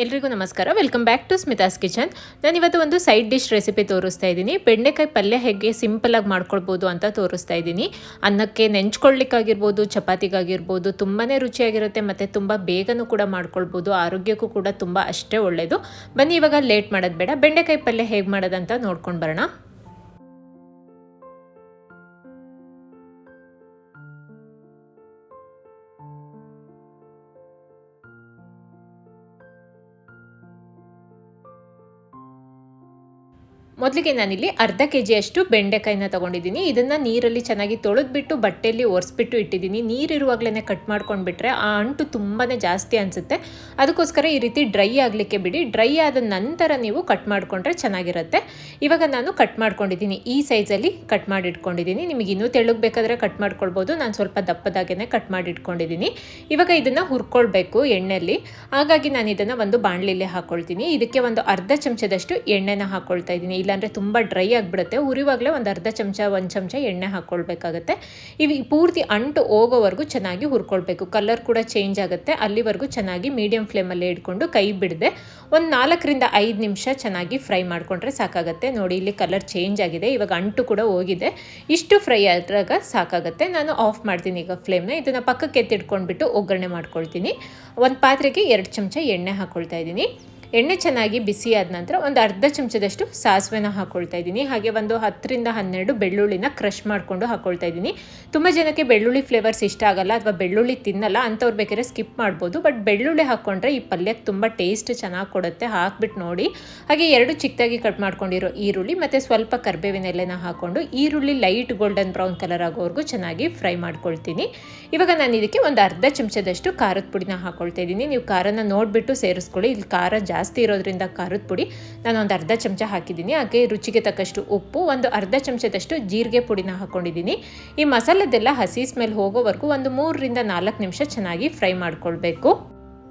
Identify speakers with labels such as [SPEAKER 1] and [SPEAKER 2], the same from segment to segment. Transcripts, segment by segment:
[SPEAKER 1] ಎಲ್ರಿಗೂ ನಮಸ್ಕಾರ. Welcome back to Smitha's kitchen ನಾನು ಇವತ್ತು ಒಂದು ಸೈಡ್ ಡಿಶ್ ರೆಸಿಪಿ ತೋರಿಸ್ತಾ ಇದ್ದೀನಿ. ಬೆಂಡೆಕಾಯಿ ಪಲ್ಯ ಹೇಗೆ ಸಿಂಪಲಾಗಿ ಮಾಡ್ಕೊಳ್ಬೋದು ಅಂತ ತೋರಿಸ್ತಾ ಇದ್ದೀನಿ. ಅನ್ನಕ್ಕೆ ನೆಂಚ್ಕೊಳ್ಳಿಕ್ಕಾಗಿರ್ಬೋದು, ಚಪಾತಿಗಾಗಿರ್ಬೋದು ತುಂಬಾ ರುಚಿಯಾಗಿರುತ್ತೆ ಮತ್ತು ತುಂಬ ಬೇಗನೂ ಕೂಡ ಮಾಡ್ಕೊಳ್ಬೋದು, ಆರೋಗ್ಯಕ್ಕೂ ಕೂಡ ತುಂಬ ಅಷ್ಟೇ ಒಳ್ಳೆಯದು ಬನ್ನಿ ಇವಾಗ ಲೇಟ್ ಮಾಡೋದು ಬೇಡ. ಬೆಂಡೆಕಾಯಿ ಪಲ್ಯ ಹೇಗೆ ಮಾಡೋದಂತ ನೋಡ್ಕೊಂಡು ಬರೋಣ. ಮೊದಲಿಗೆ ನಾನಿಲ್ಲಿ ಅರ್ಧ ಕೆ ಜಿಯಷ್ಟು ಬೆಂಡೆಕಾಯಿನ ತೊಗೊಂಡಿದ್ದೀನಿ. ಇದನ್ನು ನೀರಲ್ಲಿ ಚೆನ್ನಾಗಿ ತೊಳೆದ್ಬಿಟ್ಟು ಬಟ್ಟೆಯಲ್ಲಿ ಒರೆಸ್ಬಿಟ್ಟು ಇಟ್ಟಿದ್ದೀನಿ. ನೀರಿರುವಾಗಲೇ ಕಟ್ ಮಾಡ್ಕೊಂಡ್ಬಿಟ್ರೆ ಆ ಅಂಟು ತುಂಬಾ ಜಾಸ್ತಿ ಅನಿಸುತ್ತೆ. ಅದಕ್ಕೋಸ್ಕರ ಈ ರೀತಿ ಡ್ರೈ ಆಗಲಿಕ್ಕೆ ಬಿಡಿ. ಡ್ರೈ ಆದ ನಂತರ ನೀವು ಕಟ್ ಮಾಡಿಕೊಂಡ್ರೆ ಚೆನ್ನಾಗಿರುತ್ತೆ. ಇವಾಗ ನಾನು ಕಟ್ ಮಾಡ್ಕೊಂಡಿದ್ದೀನಿ. ಈ ಸೈಜಲ್ಲಿ ಕಟ್ ಮಾಡಿಟ್ಕೊಂಡಿದ್ದೀನಿ. ನಿಮಗೆ ಇನ್ನೂ ತೆಳ್ಳಗೆ ಬೇಕಾದರೆ ಕಟ್ ಮಾಡ್ಕೊಳ್ಬೋದು. ನಾನು ಸ್ವಲ್ಪ ದಪ್ಪದಾಗೇ ಕಟ್ ಮಾಡಿಟ್ಕೊಂಡಿದ್ದೀನಿ. ಇವಾಗ ಇದನ್ನು ಹುರ್ಕೊಳ್ಬೇಕು ಎಣ್ಣೆಯಲ್ಲಿ ಹಾಗಾಗಿ ನಾನು ಇದನ್ನು ಒಂದು ಬಾಣಲಿಯಲ್ಲಿ ಹಾಕ್ಕೊಳ್ತೀನಿ ಇದಕ್ಕೆ ಒಂದು ಅರ್ಧ ಚಮಚದಷ್ಟು ಎಣ್ಣೆನ ಹಾಕ್ಕೊಳ್ತಾ ಇದ್ದೀನಿ. ಇಲ್ಲಾಂದರೆ ತುಂಬ ಡ್ರೈ ಆಗಿಬಿಡುತ್ತೆ. ಉರಿವಾಗಲೇ ಒಂದು ಅರ್ಧ ಚಮಚ, ಒಂದು ಚಮಚ ಎಣ್ಣೆ ಹಾಕ್ಕೊಳ್ಬೇಕಾಗತ್ತೆ ಇವು ಪೂರ್ತಿ ಅಂಟು ಹೋಗೋವರೆಗೂ ಚೆನ್ನಾಗಿ ಹುರ್ಕೊಳ್ಬೇಕು. ಕಲರ್ ಕೂಡ ಚೇಂಜ್ ಆಗುತ್ತೆ. ಅಲ್ಲಿವರೆಗೂ ಚೆನ್ನಾಗಿ ಮೀಡಿಯಂ ಫ್ಲೇಮಲ್ಲೇ ಇಟ್ಕೊಂಡು ಕೈ ಬಿಡದೆ ಒಂದು ನಾಲ್ಕರಿಂದ ಐದು ನಿಮಿಷ ಚೆನ್ನಾಗಿ ಫ್ರೈ ಮಾಡಿಕೊಂಡ್ರೆ ಸಾಕಾಗುತ್ತೆ. ನೋಡಿ, ಇಲ್ಲಿ ಕಲರ್ ಚೇಂಜ್ ಆಗಿದೆ. ಇವಾಗ ಅಂಟು ಕೂಡ ಹೋಗಿದೆ. ಇಷ್ಟು ಫ್ರೈ ಆದಾಗ ಸಾಕಾಗುತ್ತೆ. ನಾನು ಆಫ್ ಮಾಡ್ತೀನಿ ಈಗ ಫ್ಲೇಮ್ನ ಇದನ್ನು ಪಕ್ಕಕ್ಕೆ ಎತ್ತಿಟ್ಕೊಂಡ್ಬಿಟ್ಟು ಒಗ್ಗರಣೆ ಮಾಡ್ಕೊಳ್ತೀನಿ. ಒಂದು ಪಾತ್ರೆಗೆ ಎರಡು ಚಮಚ ಎಣ್ಣೆ ಹಾಕ್ಕೊಳ್ತಾ ಇದ್ದೀನಿ. ಎಣ್ಣೆ ಚೆನ್ನಾಗಿ ಬಿಸಿ ಆದ ನಂತರ ಒಂದು ಅರ್ಧ ಚಮಚದಷ್ಟು ಸಾಸಿವೆನ ಹಾಕ್ಕೊಳ್ತಾ ಇದ್ದೀನಿ. ಹಾಗೆ ಒಂದು ಹತ್ತರಿಂದ ಹನ್ನೆರಡು ಬೆಳ್ಳುಳ್ಳಿನ ಕ್ರಷ್ ಮಾಡಿಕೊಂಡು ಹಾಕ್ಕೊಳ್ತಾ ಇದ್ದೀನಿ. ತುಂಬ ಜನಕ್ಕೆ ಬೆಳ್ಳುಳ್ಳಿ ಫ್ಲೇವರ್ಸ್ ಇಷ್ಟ ಆಗಲ್ಲ ಅಥವಾ ಬೆಳ್ಳುಳ್ಳಿ ತಿನ್ನಲ್ಲ, ಅಂಥವ್ರು ಬೇಕಾದ್ರೆ ಸ್ಕಿಪ್ ಮಾಡ್ಬೋದು. ಬಟ್ ಬೆಳ್ಳುಳ್ಳಿ ಹಾಕ್ಕೊಂಡ್ರೆ ಈ ಪಲ್ಯಕ್ಕೆ ತುಂಬ ಟೇಸ್ಟ್ ಚೆನ್ನಾಗಿ ಕೊಡುತ್ತೆ. ಹಾಕ್ಬಿಟ್ಟು ನೋಡಿ. ಹಾಗೆ ಎರಡು ಚಿಕ್ಕದಾಗಿ ಕಟ್ ಮಾಡ್ಕೊಂಡಿರೋ ಈರುಳ್ಳಿ ಮತ್ತು ಸ್ವಲ್ಪ ಕರ್ಬೇವಿನ ಎಲೆನ ಹಾಕ್ಕೊಂಡು ಈರುಳ್ಳಿ ಲೈಟ್ ಗೋಲ್ಡನ್ ಬ್ರೌನ್ ಕಲರ್ ಆಗೋವರೆಗೂ ಚೆನ್ನಾಗಿ ಫ್ರೈ ಮಾಡ್ಕೊಳ್ತೀನಿ. ಇವಾಗ ನಾನು ಇದಕ್ಕೆ ಒಂದು ಅರ್ಧ ಚಮಚದಷ್ಟು ಖಾರದ ಪುಡಿನ ಹಾಕ್ಕೊಳ್ತಾ ಇದ್ದೀನಿ. ನೀವು ಖಾರನ ನೋಡಿಬಿಟ್ಟು ಸೇರಿಸ್ಕೊಳ್ಳಿ. ಇಲ್ಲಿ ಖಾರ ಜಾಸ್ತಿ ಜಾಸ್ತಿ ಇರೋದ್ರಿಂದ ಖಾರದ ಪುಡಿ. ನಾನು ಒಂದು ಅರ್ಧ ಚಮಚ ಹಾಕಿದ್ದೀನಿ. ಹಾಗೆ ರುಚಿಗೆ ತಕ್ಕಷ್ಟು ಉಪ್ಪು, ಒಂದು ಅರ್ಧ ಚಮಚದಷ್ಟು ಜೀರಿಗೆ ಪುಡಿನ ಹಾಕ್ಕೊಂಡಿದ್ದೀನಿ ಈ ಮಸಾಲದೆಲ್ಲ ಹಸಿ ಸ್ಮೆಲ್ ಹೋಗೋವರೆಗೂ ಒಂದು ಮೂರರಿಂದ ನಾಲ್ಕು ನಿಮಿಷ ಚೆನ್ನಾಗಿ ಫ್ರೈ ಮಾಡ್ಕೊಳ್ಬೇಕು.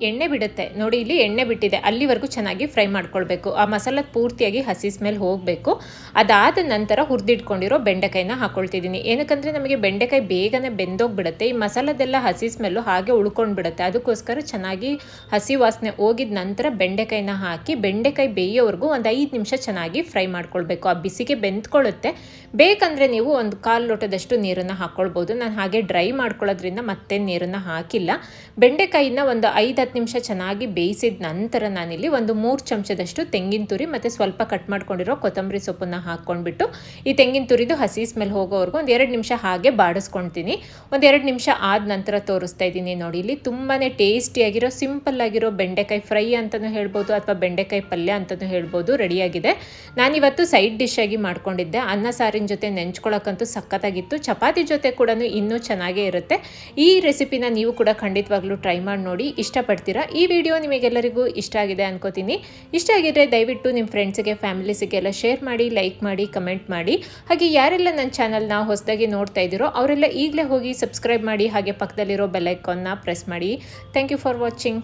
[SPEAKER 1] ಎಣ್ಣೆ ಬಿಡುತ್ತೆ. ನೋಡಿ, ಇಲ್ಲಿ ಎಣ್ಣೆ ಬಿಟ್ಟಿದೆ. ಅಲ್ಲಿವರೆಗೂ ಚೆನ್ನಾಗಿ ಫ್ರೈ ಮಾಡ್ಕೊಳ್ಬೇಕು. ಆ ಮಸಾಲ ಪೂರ್ತಿಯಾಗಿ ಹಸಿ ಸ್ಮೆಲ್ ಹೋಗಬೇಕು. ಅದಾದ ನಂತರ ಹುರಿದಿಟ್ಕೊಂಡಿರೋ ಬೆಂಡೆಕಾಯಿನ ಹಾಕೊಳ್ತಿದ್ದೀನಿ. ಏನಕ್ಕಂದರೆ, ನಮಗೆ ಬೆಂಡೆಕಾಯಿ ಬೇಗನೆ ಬೆಂದೋಗ್ಬಿಡುತ್ತೆ. ಈ ಮಸಾಲದೆಲ್ಲ ಹಸಿ ಸ್ಮೆಲ್ಲು ಹಾಗೆ ಉಳ್ಕೊಂಡು ಬಿಡುತ್ತೆ ಅದಕ್ಕೋಸ್ಕರ ಚೆನ್ನಾಗಿ ಹಸಿ ವಾಸನೆ ಹೋಗಿದ ನಂತರ ಬೆಂಡೆಕಾಯಿನ ಹಾಕಿ, ಬೆಂಡೆಕಾಯಿ ಬೇಯೋವರೆಗೂ ಒಂದು ಐದು ನಿಮಿಷ ಚೆನ್ನಾಗಿ ಫ್ರೈ ಮಾಡ್ಕೊಳ್ಬೇಕು. ಆ ಬಿಸಿಗೆ ಬೆಂದ್ಕೊಳ್ಳುತ್ತೆ. ಬೇಕಂದರೆ ನೀವು ಒಂದು ಕಾಲು ಲೋಟದಷ್ಟು ನೀರನ್ನು ಹಾಕ್ಕೊಳ್ಬೋದು ನಾನು ಹಾಗೆ ಡ್ರೈ ಮಾಡ್ಕೊಳ್ಳೋದ್ರಿಂದ ಮತ್ತೆ ನೀರನ್ನು ಹಾಕಿಲ್ಲ. ಬೆಂಡೆಕಾಯಿನ ಒಂದು ಐದು ಹತ್ತು ನಿಮಿಷ ಚೆನ್ನಾಗಿ ಬೇಯಿಸಿದ ನಂತರ ನಾನಿಲ್ಲಿ ಒಂದು ಮೂರು ಚಮಚದಷ್ಟು ತೆಂಗಿನ ತುರಿ ಮತ್ತು ಸ್ವಲ್ಪ ಕಟ್ ಮಾಡ್ಕೊಂಡಿರೋ ಕೊತ್ತಂಬರಿ ಸೊಪ್ಪನ್ನು ಹಾಕ್ಕೊಂಡ್ಬಿಟ್ಟು, ಈ ತೆಂಗಿನ ತುರಿದು ಹಸಿ ಸ್ಮೆಲ್ ಹೋಗೋವರೆಗೂ ಒಂದು ಎರಡು ನಿಮಿಷ ಹಾಗೆ ಬಾಡಿಸ್ಕೊಳ್ತೀನಿ ಒಂದು ಎರಡು ನಿಮಿಷ ಆದ ನಂತರ ತೋರಿಸ್ತಾ ಇದ್ದೀನಿ ನೋಡಿ, ಇಲ್ಲಿ ತುಂಬಾ ಟೇಸ್ಟಿಯಾಗಿರೋ ಸಿಂಪಲ್ ಆಗಿರೋ ಬೆಂಡೆಕಾಯಿ ಫ್ರೈ ಅಂತಲೂ ಹೇಳ್ಬೋದು ಅಥವಾ ಬೆಂಡೆಕಾಯಿ ಪಲ್ಯ ಅಂತಲೂ ಹೇಳ್ಬೋದು ರೆಡಿಯಾಗಿದೆ. ನಾನಿವತ್ತು ಸೈಡ್ ಡಿಶ್ ಆಗಿ ಮಾಡ್ಕೊಂಡಿದ್ದೆ. ಅನ್ನ ಸಾರಿನ ಜೊತೆ ನೆಂಚ್ಕೊಳ್ಳೋಕ್ಕಂತೂ ಸಖತ್ತಾಗಿತ್ತು. ಚಪಾತಿ ಜೊತೆ ಕೂಡ ಇನ್ನೂ ಚೆನ್ನಾಗೇ ಇರುತ್ತೆ. ಈ ರೆಸಿಪಿನ ನೀವು ಕೂಡ ಖಂಡಿತವಾಗ್ಲೂ ಟ್ರೈ ಮಾಡಿ ನೋಡಿ. ಇಷ್ಟಪಡ್ತೀರಾ ಈ ವಿಡಿಯೋ ನಿಮಗೆಲ್ಲರಿಗೂ ಇಷ್ಟ ಆಗಿದೆ ಅನ್ಕೋತೀನಿ. ಇಷ್ಟ ಆಗಿದ್ರೆ ದಯವಿಟ್ಟು ನಿಮ್ಮ ಫ್ರೆಂಡ್ಸಿಗೆ, ಫ್ಯಾಮಿಲೀಸಿಗೆಲ್ಲ ಶೇರ್ ಮಾಡಿ, ಲೈಕ್ ಮಾಡಿ, ಕಮೆಂಟ್ ಮಾಡಿ. ಹಾಗೆ ಯಾರೆಲ್ಲ ನನ್ನ ಚಾನಲ್ನ ಹೊಸದಾಗಿ ನೋಡ್ತಾ ಇದ್ದೀರೋ ಅವರೆಲ್ಲ ಈಗಲೇ ಹೋಗಿ ಸಬ್ಸ್ಕ್ರೈಬ್ ಮಾಡಿ, ಹಾಗೆ ಪಕ್ಕದಲ್ಲಿರೋ ಬೆಲ್ಲೈಕಾನ್ನ ಪ್ರೆಸ್ ಮಾಡಿ. Thank you for watching